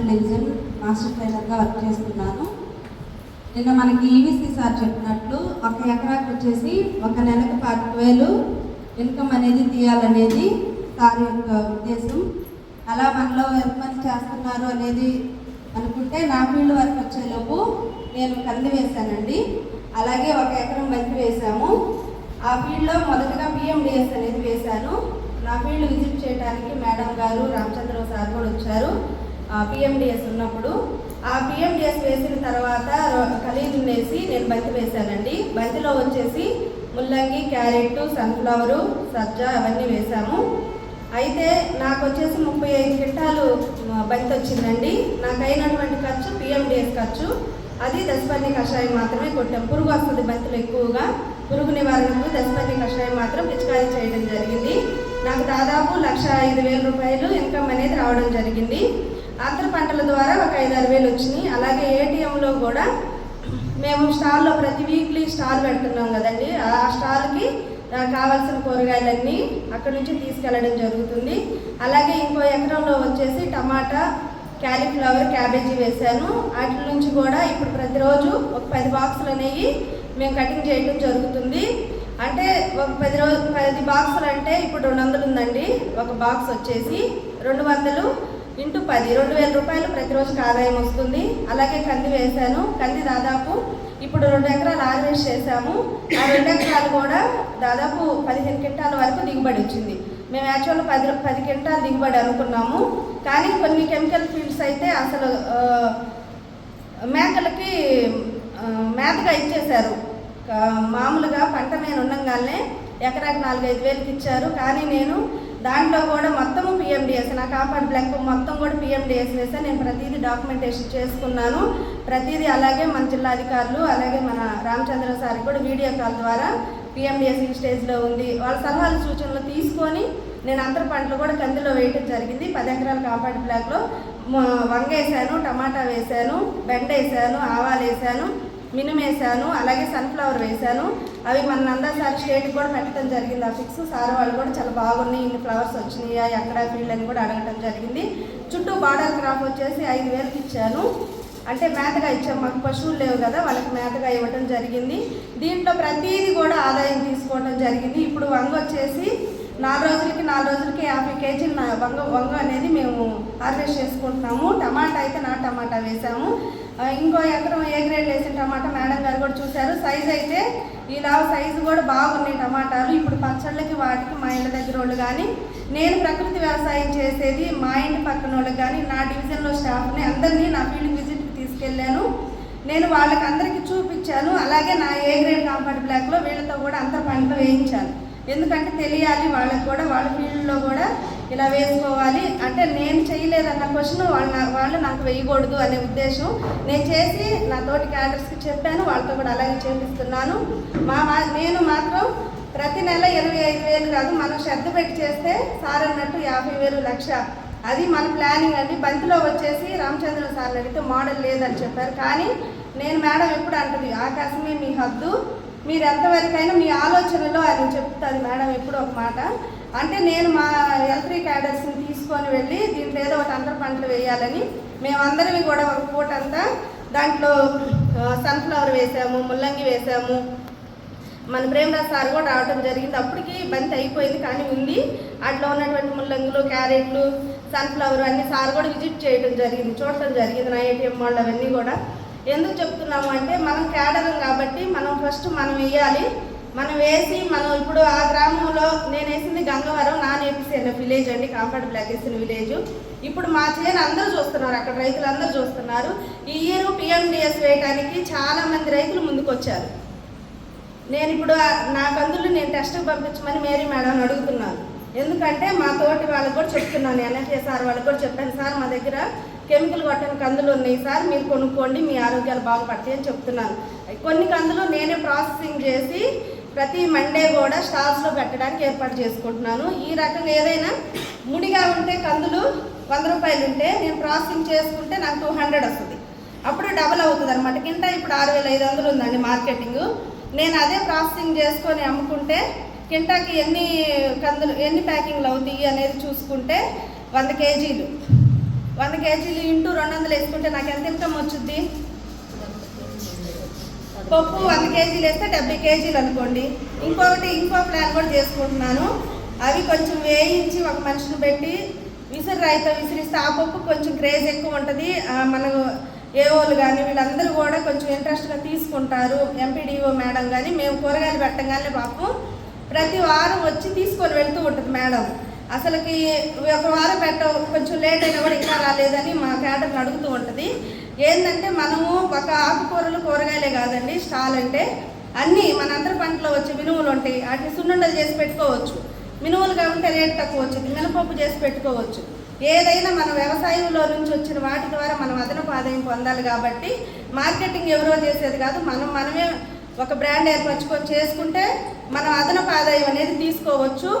పేరు listen master ట్రైనర్గా work చేస్తున్నాను. నిన్న మనకి ఈవీసీ సార్ చెప్పినట్లు ఒక ఎకరాకు వచ్చేసి ఒక నెలకు పాతిక వేలు ఇన్కమ్ అనేది తీయాలనేది సార్ యొక్క ఉద్దేశం. అలా మనలో ఎంతమంది చేస్తున్నారు అనేది అనుకుంటే నా ఫీల్డ్ వర్క్ వచ్చేలోపు నేను కంది వేశానండి. అలాగే ఒక ఎకరం బంతి వేశాము. ఆ ఫీల్డ్లో మొదటగా పిఎండిఎస్ అనేది వేశాను. నా ఫీల్డ్ విజిట్ చేయడానికి మేడం గారు రామచంద్రరావు సార్ కూడా వచ్చారు. పిఎండిఎస్ ఉన్నప్పుడు ఆ పిఎండిఎస్ వేసిన తర్వాత ఖలీదు వేసి నేను బంతి వేశానండి. బంతిలో వచ్చేసి ముల్లంగి క్యారెట్ సన్ఫ్లవరు సజ్జ అవన్నీ వేశాము. అయితే నాకు వచ్చేసి ముప్పై ఐదు క్వింటాలు బంతి వచ్చిందండి. నాకు అయినటువంటి ఖర్చు పిఎండిఎస్ ఖర్చు. అది దశపర్ణి కషాయం మాత్రమే కొట్టాం. పురుగు వస్తుంది బంతులు ఎక్కువగా. పురుగు నివారణకు దశపర్ణి కషాయం మాత్రం పిచికారీ చేయడం జరిగింది. నాకు దాదాపు లక్ష ఐదు వేల రూపాయలు ఇన్కమ్ అనేది రావడం జరిగింది. అంతర పంటల ద్వారా ఒక ఐదు ఆరు వేలు వచ్చినాయి. అలాగే ఏటీఎంలో కూడా మేము స్టాల్లో ప్రతి వీక్లీ స్టాల్ పెడుతున్నాం కదండి. ఆ స్టాల్కి కావాల్సిన కూరగాయలన్నీ అక్కడి నుంచి తీసుకెళ్ళడం జరుగుతుంది. అలాగే ఇంకో ఎకరంలో వచ్చేసి టమాటా క్యాలీఫ్లవర్ క్యాబేజీ వేశాను. వాటి నుంచి కూడా ఇప్పుడు ప్రతిరోజు ఒక పది బాక్సులు అనేవి మేము కటింగ్ చేయడం జరుగుతుంది. అంటే ఒక పది రోజు పది బాక్సులు అంటే ఇప్పుడు రెండు వందలు ఉందండి. ఒక బాక్స్ వచ్చేసి రెండు వందలు. ఇంటూ పది. రెండు వేల రూపాయలు ప్రతిరోజుకి ఆదాయం వస్తుంది. అలాగే కంది వేశాను. కంది దాదాపు ఇప్పుడు రెండు ఎకరాలు హార్వెస్ట్ చేశాము. ఆ రెండు ఎకరాలు కూడా దాదాపు పదిహేను క్వింటాల వరకు దిగుబడి వచ్చింది. మేము యాక్చువల్గా పది పది క్వింటాలు దిగుబడి అనుకున్నాము. కానీ కొన్ని కెమికల్ ఫీల్డ్స్ అయితే అసలు మేకలకి మేతగా ఇచ్చేశారు. మామూలుగా పంట మీద ఉండగానే ఎకరాకి నాలుగైదు వేలకి ఇచ్చారు. కానీ నేను దాంట్లో కూడా మొత్తం పిఎండిఎస్ నా కాంపౌండ్ బ్లాక్ మొత్తం కూడా పిఎండిఎస్ వేసాను నేను ప్రతిదీ డాక్యుమెంటేషన్ చేసుకున్నాను. ప్రతిదీ అలాగే మన జిల్లా అధికారులు అలాగే మన రామచంద్ర సార్ కూడా వీడియో కాల్ ద్వారా పిఎండిఎస్ ఈ స్టేజ్లో ఉంది. వాళ్ళ సలహాలు సూచనలు తీసుకొని నేను అంతర పంటలు కూడా కందిలో వేయటం జరిగింది. పది ఎకరాల కాంపౌండ్ బ్లాక్లో వంగ వేసాను టమాటా వేసాను బెండ వేసాను ఆవాలు వేసాను. మినుము వేసాను అలాగే సన్ఫ్లవర్ వేశాను అవి మన నందా సార్ స్టేట్కి కూడా పెట్టడం జరిగింది. ఆ ఫిక్స్ సార్ వాళ్ళు కూడా చాలా బాగున్నాయి. ఇన్ని ఫ్లవర్స్ వచ్చినాయా ఎక్కడ ఫీల్డ్ అని కూడా అడగటం జరిగింది. చుట్టూ బార్డర్ క్రాప్ వచ్చేసి ఐదు వేలకు ఇచ్చాను. అంటే మేతగా ఇచ్చాం. మాకు పశువులు లేవు కదా వాళ్ళకి మేతగా ఇవ్వటం జరిగింది. దీంట్లో ప్రతిదీ కూడా ఆదాయం తీసుకోవటం జరిగింది. ఇప్పుడు వంగ వచ్చేసి నాలుగు రోజులకి నాలుగు రోజులకి యాభై కేజీలు వంగ వంగ అనేది మేము హార్వెస్ట్ చేసుకుంటున్నాము. టమాటా అయితే నా టమాటా వేసాము. ఇంకో ఎకరం ఏ గ్రేడ్ వేసిన టమాటా మేడం గారు కూడా చూశారు. సైజ్ అయితే ఇలా సైజు కూడా బాగున్నాయి టమాటాలు. ఇప్పుడు పచ్చళ్ళకి వాటికి మా ఇంటి దగ్గర వాళ్ళు కానీ నేను ప్రకృతి వ్యవసాయం చేసేది మా ఇంటి పక్కన వాళ్ళకి కానీ నా డివిజన్లో స్టాఫ్ని అందరినీ నా ఫీల్డ్ విజిట్కి తీసుకెళ్ళాను. నేను వాళ్ళకి అందరికీ చూపించాను. అలాగే నా ఏ గ్రేడ్ కాంపౌండ్ బ్లాక్లో వీళ్ళతో కూడా అంత పంట వేయించాను. ఎందుకంటే తెలియాలి వాళ్ళకి కూడా వాళ్ళ ఫీల్డ్లో కూడా ఇలా వేసుకోవాలి. అంటే నేను చేయలేదన్న క్వశ్చన్ వాళ్ళు నా- వాళ్ళు నాకు వేయకూడదు అనే ఉద్దేశం. నేను చేసి నా తోటి క్యాడర్స్కి చెప్పాను. వాళ్ళతో కూడా అలాగే చేపిస్తున్నాను. మా మా- నేను మాత్రం ప్రతి నెల ఇరవై ఐదు వేలు కాదు మనం శ్రద్ధ పెట్టి చేస్తే సార్ అన్నట్టు యాభై వేలు లక్ష. అది మన ప్లానింగ్ అండి. బంతిలో వచ్చేసి రామచంద్ర సార్ అడిగితే మోడల్ లేదని చెప్పారు. కానీ నేను మేడం ఎప్పుడు అంటది ఆకాశమే మీ హద్దు. మీరు ఎంతవరకైనా మీ ఆలోచనలో అది చెప్తుంది మేడం ఎప్పుడు ఒక మాట. అంటే నేను మా ఎల్త్రీ క్యాడర్స్ని తీసుకొని వెళ్ళి దీంట్లో ఏదో ఒకటి అంతర పంటలు వేయాలని మేమందరివి కూడా ఒక పూట అంతా దాంట్లో సన్ఫ్లవర్ వేసాము ముల్లంగి వేసాము. మన ప్రేమరాజ్ సార్ కూడా రావడం జరిగింది. అప్పటికి బంతి అయిపోయింది కానీ ఉంది. అట్లా ఉన్నటువంటి ముల్లంగులు క్యారెట్లు సన్ఫ్లవర్ అన్ని సార్ కూడా విజిట్ చేయడం జరిగింది చూడటం జరిగింది నా ఏటీఎం వాళ్ళు అవన్నీ కూడా. ఎందుకు చెప్తున్నాము అంటే మనం కేడరం కాబట్టి మనం ఫస్ట్ మనం వేయాలి. మనం వేసి మనం ఇప్పుడు ఆ గ్రామంలో నేను వేసింది గంగవరం నా నేపిసిన విలేజ్ అండి కాంపౌండ్ బ్లాక్ వేసిన విలేజ్ ఇప్పుడు మా చేను అందరూ చూస్తున్నారు అక్కడ రైతులు అందరూ చూస్తున్నారు. ఈ ఇయర్ పిఎండిఎస్ వేయడానికి చాలా మంది రైతులు ముందుకొచ్చారు. నేను ఇప్పుడు నా కందులు నేను టెస్ట్కి పంపించమని మేరీ మేడం అడుగుతున్నాను ఎందుకంటే మా తోటి వాళ్ళకి కూడా చెప్తున్నాను ఎన్ఎఫ్ఏ సార్ వాళ్ళకి కూడా చెప్పాను సార్ మా దగ్గర కెమికల్ కొట్టని కందులు ఉన్నాయి సార్ మీరు కొనుక్కోండి మీ ఆరోగ్యాలు బాగుపడతాయి అని చెప్తున్నాను. కొన్ని కందులు నేనే ప్రాసెసింగ్ చేసి ప్రతి మండే కూడా స్టాల్స్లో పెట్టడానికి ఏర్పాటు చేసుకుంటున్నాను. ఈ రకంగా ఏదైనా ముడిగా ఉంటే కందులు వంద రూపాయలు ఉంటే నేను ప్రాసెసింగ్ చేసుకుంటే నాకు టూ హండ్రెడ్ వస్తుంది. అప్పుడు డబల్ అవుతుంది అనమాట కింద ఇప్పుడు ఆరు వేల ఐదు వందలు ఉందండి మార్కెటింగ్. నేను అదే ప్రాసెసింగ్ చేసుకొని అమ్ముకుంటే కింటాకి ఎన్ని కందులు ఎన్ని ప్యాకింగ్లు అవుతాయి అనేది చూసుకుంటే వంద కేజీలు. వంద కేజీలు ఇంటూ రెండు వందలు వేసుకుంటే నాకు ఎంత ఇన్కమ్ వచ్చుద్ది? పప్పు వంద కేజీలు వేస్తే డెబ్బై కేజీలు అనుకోండి. ఇంకొకటి ఇంకో ప్లాన్ కూడా చేసుకుంటున్నాను. అవి కొంచెం వేయించి ఒక మనిషిని పెట్టి విసిరి రాయితో విసిరిస్తే ఆ పప్పు కొంచెం క్రేజ్ ఎక్కువ ఉంటుంది. మన ఏఓలు కానీ వీళ్ళందరూ కూడా కొంచెం ఇంట్రెస్ట్గా తీసుకుంటారు. ఎంపీడీఓ మేడం కానీ మేము కూరగాయలు పెట్టగానే పాపం ప్రతి వారం వచ్చి తీసుకొని వెళ్తూ ఉంటుంది మేడం. అసలుకి ఒక వారం పెట్ట కొంచెం లేట్ అయినా కూడా ఇంకా రాలేదని మా క్యాడర్ని అడుగుతూ ఉంటుంది. ఏంటంటే మనము ఒక ఆకుకూరలు కూరగాయలే కాదండి స్టాల్ అంటే అన్నీ మన అందరి పంటలో వచ్చే మినుములు ఉంటాయి వాటిని సున్నుండలు చేసి పెట్టుకోవచ్చు. మినుములు కాబట్టి రేట్ తక్కువ వచ్చింది మినపప్పు చేసి పెట్టుకోవచ్చు. ఏదైనా మన వ్యవసాయంలో నుంచి వచ్చిన వాటి ద్వారా మనం అదనపు ఆదాయం పొందాలి కాబట్టి మార్కెటింగ్ ఎవరో చేసేది కాదు మనం మనమే ఒక బ్రాండ్ ఏర్పరచుకొని చేసుకుంటే మనం అదనపు ఆదాయం అనేది తీసుకోవచ్చు.